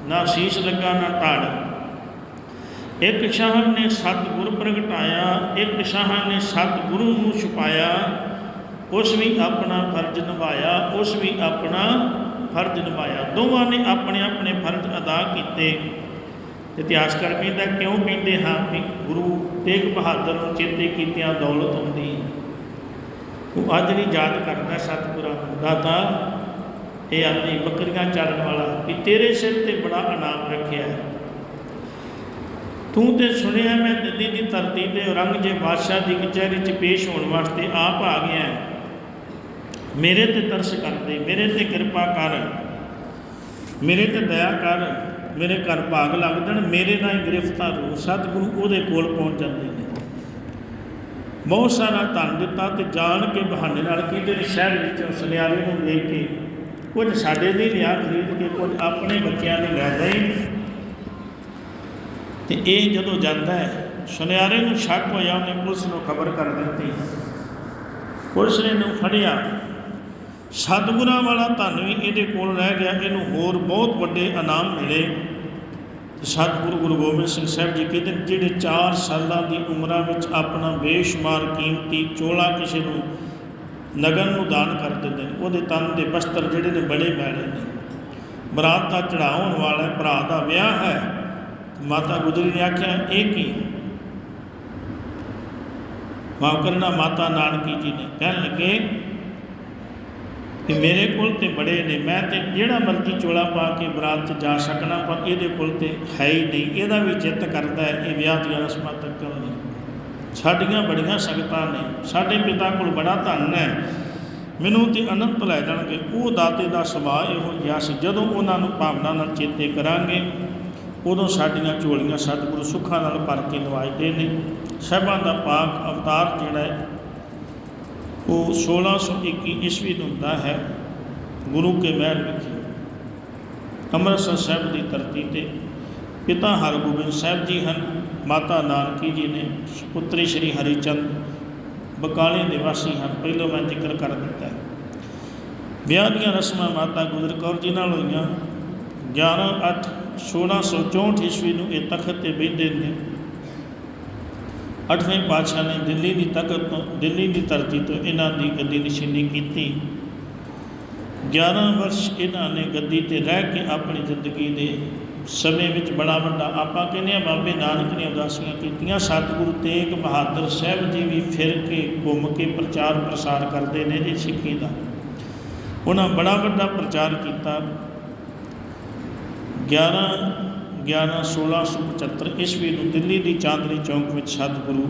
Speaker 1: ਨਾ ਸੀਸ ਲੱਗਾ, ਨਾ ਧੜ। ਇੱਕ ਸ਼ਾਹ ਨੇ ਸਤਿਗੁਰ ਪ੍ਰਗਟਾਇਆ, ਇੱਕ ਸ਼ਾਹ ਨੇ ਸਤਿਗੁਰੂ ਨੂੰ ਛੁਪਾਇਆ, ਉਸ ਵੀ ਆਪਣਾ ਫਰਜ਼ ਨਿਭਾਇਆ, ਉਸ ਵੀ ਆਪਣਾ ਫਰਜ਼ ਨਿਭਾਇਆ। ਦੋਵਾਂ ਨੇ ਆਪਣੇ ਆਪਣੇ ਫਰਜ਼ ਅਦਾ ਕੀਤੇ। ਇਤਿਹਾਸਕਾਰ ਕਹਿੰਦਾ, ਕਿਉਂ ਕਹਿੰਦੇ ਹਾਂ ਕਿ ਗੁਰੂ ਤੇਗ ਬਹਾਦਰ ਨੂੰ ਚੇਤੇ ਕੀਤਿਆਂ ਦੌਲਤ ਹੁੰਦੀ ਉਹ ਅੱਜ ਵੀ ਯਾਦ ਕਰਦਾ ਸਤਿਗੁਰਾਂ ਨੂੰ ਦਾਤਾ ਇਹ ਆਪਣੀ ਬੱਕਰੀਆਂ ਚਰਨ ਵਾਲਾ ਕਿ ਤੇਰੇ ਸਿਰ ਤੇ ਬੜਾ ਇਨਾਮ ਰੱਖਿਆ ਹੈ। ਤੂੰ ਤੇ ਸੁਣਿਆ ਮੈਂ ਦਿੱਲੀ ਦੀ ਧਰਤੀ ਤੇ ਔਰੰਗਜ਼ੇਬ ਬਾਦਸ਼ਾਹ ਦੀ ਕਚਹਿਰੀ 'ਚ ਪੇਸ਼ ਹੋਣ ਵਾਸਤੇ ਆਪ ਆ ਗਿਆ ਮੇਰੇ ਤੇ ਤਰਸ ਕਰਦੇ ਮੇਰੇ ਤੇ ਕਿਰਪਾ ਕਰ। ਮੇਰੇ ਤੇ ਦਇਆ ਕਰ, ਮੇਰੇ ਘਰ ਭਾਗ ਲੱਗ ਜਾਣ, ਮੇਰੇ ਨਾਲ ਹੀ ਗ੍ਰਿਫਤਾਰ ਹੋ ਸਤਿਗੁਰੂ ਉਹਦੇ ਕੋਲ ਪਹੁੰਚ ਜਾਂਦੇ ਨੇ। ਬਹੁਤ ਸਾਰਾ ਧਨ ਦਿੱਤਾ ਤੇ ਜਾਣ ਕੇ ਬਹਾਨੇ ਨਾਲ ਕਿਤੇ ਸ਼ਹਿਰ ਵਿੱਚੋਂ ਸੁਨਿਆਰੇ ਨੂੰ ਵੇਖ ਕੇ, ਕੁਝ ਸਾਡੇ ਲਈ ਲਿਆ ਖਰੀਦ ਕੇ, ਕੁਝ ਆਪਣੇ ਬੱਚਿਆਂ ਲਈ ਲੈ ਗਏ ਤੇ ਇਹ ਜਦੋਂ ਜਾਂਦਾ ਹੈ, ਸੁਨਿਆਰੇ ਨੂੰ ਸ਼ੱਕ ਹੋਇਆ, ਉਹਨੇ ਪੁਲਿਸ ਨੂੰ ਖਬਰ ਕਰ ਦਿੱਤੀ। ਪੁਲਿਸ ਨੇ ਇਹਨੂੰ ਫੜਿਆ। ਸਤਿਗੁਰਾਂ ਵਾਲਾ ਧਨ ਵੀ ਇਹਦੇ ਕੋਲ ਰਹਿ ਗਿਆ ਇਹਨੂੰ ਹੋਰ ਬਹੁਤ ਵੱਡੇ ਇਨਾਮ ਮਿਲੇ। ਤੇ ਸਤਿਗੁਰੂ ਗੁਰੂ ਗੋਬਿੰਦ ਸਿੰਘ ਸਾਹਿਬ ਜੀ ਕਹਿੰਦੇ ਨੇ, ਜਿਹੜੇ 4 ਸਾਲਾਂ ਦੀ ਉਮਰਾਂ ਵਿੱਚ ਆਪਣਾ ਬੇਸ਼ੁਮਾਰ ਕੀਮਤੀ ਚੋਲਾ ਕਿਸੇ ਨੂੰ ਨਗਨ ਨੂੰ ਦਾਨ ਕਰ ਦਿੰਦੇ ਨੇ ਉਹਦੇ ਤਨ ਦੇ ਬਸਤਰ ਜਿਹੜੇ ਨੇ ਬੜੇ ਮੈਲੇ ਨੇ। ਬਰਾਤ ਦਾ ਚੜਾਉਣ ਵਾਲਾ ਭਰਾ ਦਾ ਵਿਆਹ ਹੈ। ਮਾਤਾ ਗੁਜਰੀ ਨੇ ਆਖਿਆ ਇਹ ਕੀ? ਮਾਫ ਕਰਨਾ ਮਾਤਾ ਨਾਨਕੀ ਜੀ ਨੇ ਕਹਿਣ ਲੱਗੇ ਕਿ ਮੇਰੇ ਕੋਲ ਤੇ ਬੜੇ ਨੇ। ਮੈਂ ਤੇ ਜਿਹੜਾ ਮਰਜ਼ੀ ਚੋਲਾ ਪਾ ਕੇ ਬਰਾਤ 'ਚ ਜਾ ਸਕਣਾ, ਪਰ ਇਹਦੇ ਕੋਲ ਤੇ ਹੈ ਹੀ ਨਹੀਂ। ਇਹਦਾ ਵੀ ਜਿੱਤ ਕਰਦਾ ਹੈ, ਇਹ ਵਿਆਹ ਦੀਆਂ ਰਸਮਾਂ ਤੱਕ ਨਹੀਂ ਸਾਡੀਆਂ ਬੜੀਆਂ ਸੰਗਤਾਂ ਨੇ। ਸਾਡੇ ਪਿਤਾ ਕੋਲ ਬੜਾ ਧਨ ਹੈ। ਮੈਨੂੰ ਤੇ ਅਨੰਤ ਲੈ ਜਾਣਗੇ। ਉਹ ਦਾਤੇ ਦਾ ਸੁਭਾਅ ਇਹੋ ਜਿਹਾ ਸੀ। ਜਦੋਂ ਉਹਨਾਂ ਨੂੰ ਭਾਵਨਾ ਨਾਲ ਚੇਤੇ ਕਰਾਂਗੇ, ਉਦੋਂ ਸਾਡੀਆਂ ਝੋਲੀਆਂ ਸਤਿਗੁਰੂ ਸੁੱਖਾਂ ਨਾਲ ਭਰ ਕੇ ਨਵਾਜਦੇ ਨੇ। ਸਾਹਿਬਾਂ ਦਾ ਪਾਕ ਅਵਤਾਰ ਜਿਹੜਾ ਉਹ 1621 ਈਸਵੀ ਨੂੰ ਹੁੰਦਾ ਹੈ ਗੁਰੂ ਕੇ ਮਹਿਲ ਵਿਖੇ। ਅੰਮ੍ਰਿਤਸਰ ਸਾਹਿਬ ਦੀ ਧਰਤੀ ਤੇ ਪਿਤਾ ਹਰਗੋਬਿੰਦ ਸਾਹਿਬ ਜੀ ਹਨ, ਮਾਤਾ ਨਾਨਕੀ ਜੀ ਨੇ, ਪੁੱਤਰੀ ਸ਼੍ਰੀ ਹਰੀਚੰਦ ਬਕਾਲੇ ਦੇ ਵਾਸੀ ਹਨ, ਪਹਿਲਾਂ ਮੈਂ ਜ਼ਿਕਰ ਕਰ ਦਿੱਤਾ ਹੈ। ਵਿਆਹ ਦੀਆਂ ਰਸਮਾਂ ਮਾਤਾ ਗੁਜਰ ਕੌਰ ਜੀ ਨਾਲ ਹੋਈਆਂ। 11 8 1664 ਈਸਵੀ ਨੂੰ ਇਹ ਤਖਤ ਤੇ ਬੈਠੇ ਨੇ। ਅੱਠਵੇਂ ਪਾਤਸ਼ਾਹ ਨੇ ਦਿੱਲੀ ਦੀ ਤਖਤ ਤੋਂ, ਦਿੱਲੀ ਦੀ ਧਰਤੀ ਤੋਂ ਇਹਨਾਂ ਦੀ ਗੱਦੀ ਨਿਸ਼ਾਨੀ ਕੀਤੀ। 11 ਵਰਸ਼ ਇਹਨਾਂ ਨੇ ਗੱਦੀ ਤੇ ਰਹਿ ਕੇ ਆਪਣੀ ਜ਼ਿੰਦਗੀ ਦੇ ਸਮੇਂ ਵਿੱਚ ਬੜਾ ਵੱਡਾ ਆਪਾਂ ਕਹਿੰਦੇ ਆ, ਬਾਬੇ ਨਾਨਕ ਨੇ ਉਦਾਸੀਆਂ ਕੀਤੀਆਂ। ਸਤਿਗੁਰੂ ਤੇਗ ਬਹਾਦਰ ਸਾਹਿਬ ਜੀ ਵੀ ਫਿਰ ਕੇ ਘੁੰਮ ਕੇ ਪ੍ਰਚਾਰ ਪ੍ਰਸਾਰ ਕਰਦੇ ਨੇ ਜੀ ਸਿੱਖੀ ਦਾ। ਉਹਨਾਂ ਬੜਾ ਵੱਡਾ ਪ੍ਰਚਾਰ ਕੀਤਾ। 11 11 1675 ਈਸਵੀ ਨੂੰ ਦਿੱਲੀ ਦੀ ਚਾਂਦਨੀ ਚੌਂਕ ਵਿੱਚ ਸਤਿਗੁਰੂ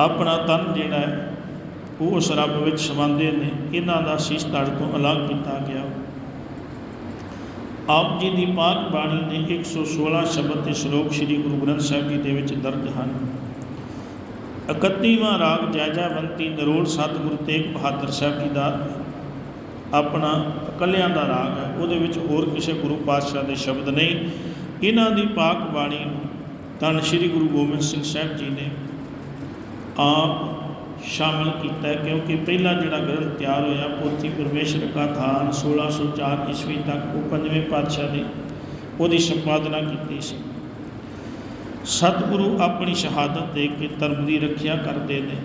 Speaker 1: ਆਪਣਾ ਤਨ ਜਿਹੜਾ ਹੈ, ਉਹ ਉਸ ਰੱਬ ਵਿੱਚ ਸਮਾਉਂਦੇ ਨੇ। ਇਹਨਾਂ ਦਾ ਸੀਸ ਧੜ ਤੋਂ ਅਲੱਗ ਕੀਤਾ ਗਿਆ। ਆਪ ਜੀ ਦੀ ਪਾਕ ਬਾਣੀ ਦੇ 116 ਸ਼ਬਦ ਤੇ ਸ਼ਲੋਕ ਸ੍ਰੀ ਗੁਰੂ ਗ੍ਰੰਥ ਸਾਹਿਬ ਜੀ ਦੇ ਵਿੱਚ ਦਰਜ ਹਨ। 31ਵਾਂ ਰਾਗ ਜੈਜਾਵੰਤੀ ਨਰੋਲ ਸਤਿਗੁਰੂ ਤੇਗ ਬਹਾਦਰ ਸਾਹਿਬ ਜੀ ਦਾ ਆਪਣਾ ਇਕੱਲਿਆਂ ਦਾ ਰਾਗ ਹੈ, ਉਹਦੇ ਵਿੱਚ ਹੋਰ ਕਿਸੇ ਗੁਰੂ ਪਾਤਸ਼ਾਹ ਦੇ ਸ਼ਬਦ ਨਹੀਂ। ਇਹਨਾਂ ਦੀ ਪਾਕ ਬਾਣੀ ਨੂੰ ਧੰਨ ਸ੍ਰੀ ਗੁਰੂ ਗੋਬਿੰਦ ਸਿੰਘ ਸਾਹਿਬ ਜੀ ਨੇ ਆਪ ਸ਼ਾਮਿਲ ਕੀਤਾ ਕਿਉਂਕਿ ਪਹਿਲਾ ਜਿਹੜਾ ਗ੍ਰੰਥ ਤਿਆਰ ਹੋਇਆ, ਪੋਥੀ ਪਰਮੇਸ਼ਰ ਕਾ ਥਾਨ 1604 ਈਸਵੀ ਤੱਕ ਉਹ ਪੰਜਵੇਂ ਪਾਤਸ਼ਾਹ ਨੇ ਉਹਦੀ ਸੰਪਾਦਨਾ ਕੀਤੀ ਸੀ। ਸਤਿਗੁਰੂ ਆਪਣੀ ਸ਼ਹਾਦਤ ਦੇ ਕੇ ਧਰਮ ਦੀ ਰੱਖਿਆ ਕਰਦੇ ਨੇ।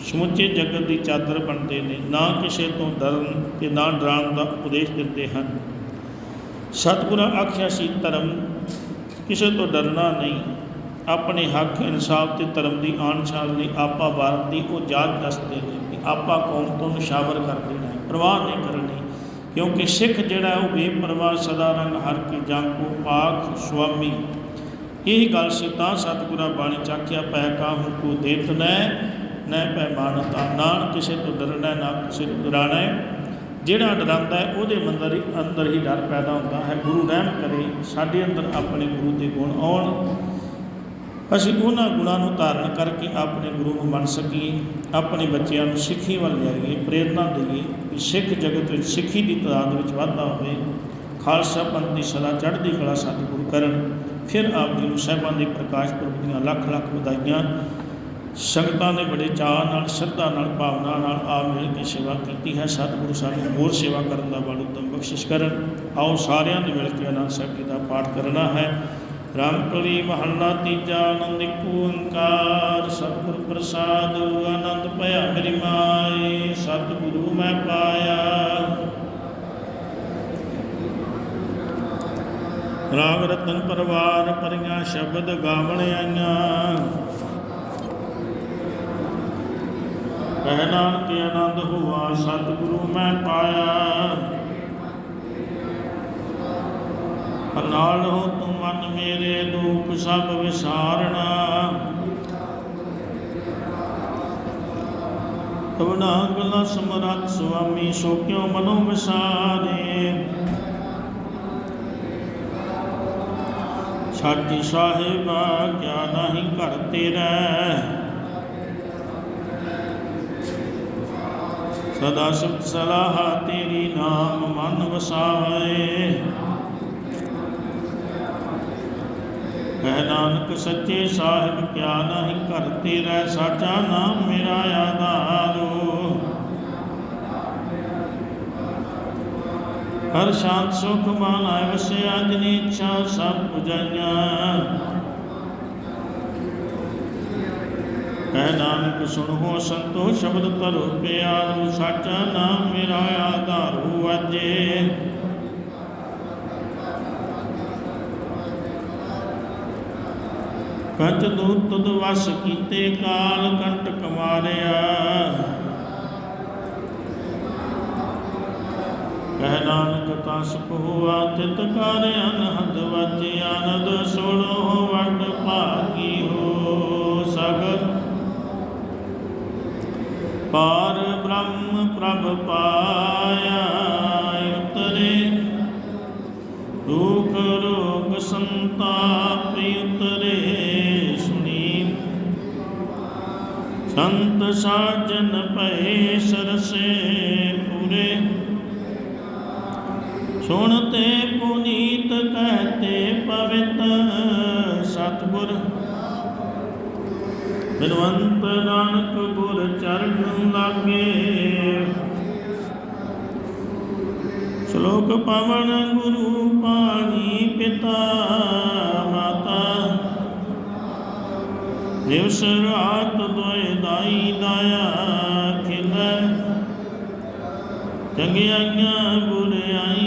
Speaker 1: ਸਮੁੱਚੇ ਜਗਤ ਦੀ ਚਾਦਰ ਬਣਦੇ ਨੇ, ਨਾ ਕਿਸੇ ਤੋਂ ਡਰਨ ਤੇ ਨਾ ਡਰਾਉਣ ਦਾ ਉਪਦੇਸ਼ ਦਿੰਦੇ ਹਨ। ਸਤਿਗੁਰਾਂ ਆਖਿਆ ਸੀ, ਧਰਮ ਕਿਸੇ ਤੋਂ ਡਰਨਾ ਨਹੀਂ। ਆਪਣੇ ਹੱਕ ਇਨਸਾਫ ਤੇ ਧਰਮ ਦੀ ਆਨ ਸ਼ਾਨ ਲਈ ਆਪਾ ਵਾਰਨ ਦੀ ਉਹ ਜਾਤ ਦੱਸਦੇ ਨੇ ਕਿ ਆਪਾ ਕੌਮ ਤੋਂ ਨਿਸ਼ਾਵਰ ਕਰ ਦੇਣਾ ਹੈ ਪ੍ਰਵਾਹ ਨਹੀਂ ਕਰਨੀ। ਕਿਉਂਕਿ ਸਿੱਖ ਜਿਹੜਾ ਉਹ ਬੇਪਰਵਾਹ, ਸਦਾ ਰੰਗ ਹਰ ਕੇ ਜਾਂਕੂ ਪਾਕ ਸੁਆਮੀ। ਇਹ ਗੱਲ ਸੀ, ਤਾਂ ਸਤਿਗੁਰਾਂ ਬਾਣੀ ਚਾਖਿਆ ਪੈ ਕਾਹੂ ਕੋ ਦੇਤ ਨੈ ਨੈ ਪੈ ਮਾਨਤਾ ਨਾ ਕਿਸੇ ਤੋਂ ਡਰਨਾ, ਨਾ ਕਿਸੇ ਤੋਂ ਡਰਾਣਾ ਜਿਹੜਾ ਡਰਾਉਂਦਾ ਹੈ, ਉਹਦੇ ਮੰਦਰ ਹੀ ਅੰਦਰ ਹੀ ਡਰ ਪੈਦਾ ਹੁੰਦਾ ਹੈ। ਗੁਰੂ ਰਹਿਮ ਕਰੇ, ਸਾਡੇ ਅੰਦਰ ਆਪਣੇ ਗੁਰੂ ਦੇ ਗੁਣ ਆਉਣ। ਅਸੀਂ ਉਹਨਾਂ ਗੁਣਾਂ ਨੂੰ ਧਾਰਨ ਕਰਕੇ ਆਪਣੇ ਗੁਰੂ ਨੂੰ ਮੰਨ ਸਕੀਏ, ਆਪਣੇ ਬੱਚਿਆਂ ਨੂੰ ਸਿੱਖੀ ਵੱਲ ਲਿਆਈਏ ਪ੍ਰੇਰਨਾ ਦੇਈਏ ਕਿ ਸਿੱਖ ਜਗਤ ਵਿੱਚ ਸਿੱਖੀ ਦੀ ਤਾਦਾਦ ਵਿੱਚ ਵਾਧਾ ਹੋਵੇ। ਖਾਲਸਾ ਪੰਥ ਦੀ ਸਦਾ ਚੜ੍ਹਦੀ ਕਲਾ ਸਾਡੇ ਗੁਰੂ ਕਰਨ। ਫਿਰ ਆਪ ਜੀ ਨੂੰ ਸਾਹਿਬਾਂ ਦੇ ਪ੍ਰਕਾਸ਼ ਪੁਰਬ ਦੀਆਂ ਲੱਖ ਲੱਖ ਵਧਾਈਆਂ। ਸੰਗਤਾਂ ਨੇ ਬੜੇ ਚਾਅ ਨਾਲ, ਸ਼ਰਧਾ ਨਾਲ, ਭਾਵਨਾ ਨਾਲ ਆ ਮਿਲ ਕੇ ਸੇਵਾ ਕੀਤੀ ਹੈ। ਸਤਿਗੁਰੂ ਸਾਨੂੰ ਹੋਰ ਸੇਵਾ ਕਰਨ ਦਾ ਬਲ ਉਦਮ ਬਖਸ਼ਿਸ਼ ਕਰਨ। ਆਓ ਸਾਰਿਆਂ ਨੇ ਮਿਲ ਕੇ ਆਨੰਦ ਸਾਹਿਬ ਜੀ ਦਾ ਪਾਠ ਕਰਨਾ ਹੈ। ਰਾਮਕਲੀ ਮਹੱਲਾ ਤੀਜਾ ਆਨੰਦ ਓੰਕਾਰ। ਸਤਿਗੁਰ ਪ੍ਰਸਾਦ, ਆਨੰਦ ਭਇਆ ਮੇਰੀ ਮਾਏ, ਸਤਿਗੁਰੂ ਮੈਂ ਪਾਇਆ। ਰਾਗ ਰਤਨ ਪਰਵਾਰ, ਪਰੀਆਂ ਸ਼ਬਦ ਗਾਵਣ ਆਈਆਂ। ਕਹਿ ਨਾਨਕ ਆਨੰਦ ਹੁਆ, ਸਤਿਗੁਰੂ ਮੈਂ ਪਾਇਆ। ਨਾਲ ਹੋ ਤੂੰ ਮਨ ਮੇਰੇ ਦੁੱਖ ਸਭ ਵਿਸਾਰਣਾ। ਤਵਨਾ ਗਲਾ ਸਮਰੱਥ ਸੁਆਮੀ, ਸੋ ਕਿਉ ਮਨੋ ਵਿਸਾਰੇ? ਸਾਚੀ ਸਾਹਿਬਾ, ਕਿਆ ਨਹੀਂ ਘਰ ਤੇਰਾ। ਸਦਾ ਸੁਖ ਸਲਾਹ ਤੇਰੀ ਨਾਮ ਮਨ ਵਸਾਵੇ। ਕਹਿ ਨਾਨਕ ਸੱਚੇ ਸਾਹਿਬ, ਕਿਆ ਨਹੀਂ ਘਰ ਤੇਰਾ ਸਾਚਾ ਨਾਮ ਮੇਰਾ ਆਧਾਰੋ ਹਰ ਸ਼ਾਂਤ ਸੁਖ ਮਨ ਆਇ ਵਸਿਆ, ਜਿਨੀ ਇੱਛਾ ਸਭ ਪੁਜਾਈਆਂ। ਕਹਿ ਨਾਨਕ ਸੁਣੋ ਸੰਤੋ ਸ਼ਬਦ ਧਰੋ ਪਿਆਰੂ, ਸਾਚਾ ਨਾਮ ਮੇਰਾ ਆਧਾਰੂ ਅਜੇ ਕੰਚ ਦੂਤ ਤੁਧ ਵਸ ਕੀਤੇ ਕਾਲ ਕੰਟਕ ਮਾਰਿਆ ਕਹਿ ਨਾਨਕ ਤਾਂ ਸੁਖ ਹੋਆ, ਤਿਤ ਕਰ ਅਨਹਦ ਵਜ ਆਨੰਦ ਸੋੜੋ ਵਡ ਭਾਗੀ ਹੋ। ਪਾਰ ਬ੍ਰਹਮ ਪ੍ਰਭ ਪਾਇਆ, ਉਤਰੇ। ਦੁਖ ਰੋਗ ਸੰਤਾਪ ਉਤਰੇ, ਸੁਣੀ। ਸੰਤ ਸਾਜਨ ਭਏ ਸਰਸੇ ਪੂਰੇ। ਸੁਣਤੇ ਪੁਨੀਤ ਕਹਤੇ ਪਵਿੱਤ ਸਤਿਗੁਰ। ਬਿਨਵੰਤ ਨਾਨਕ ਚਰਨ ਲਾਗੇ। ਸ਼ਲੋਕ ਪਵਨ ਗੁਰੂ ਪਾਣੀ ਪਿਤਾ ਮਾਤਾ। ਦਿਵਸ ਰਾਤ ਦੋਇ ਦਾਈ ਦਾਇਆ ਖਿਲੈ। ਚੰਗਿਆਈਆਂ ਬੁਰਾਈਆਂ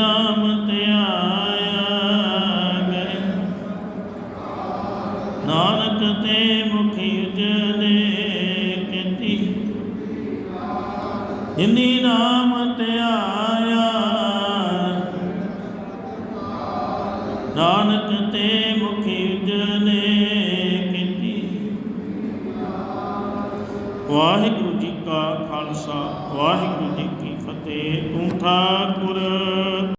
Speaker 1: ਨਾਮ ਤੇ ਆਇਆ ਨਾਨਕ ਤੇ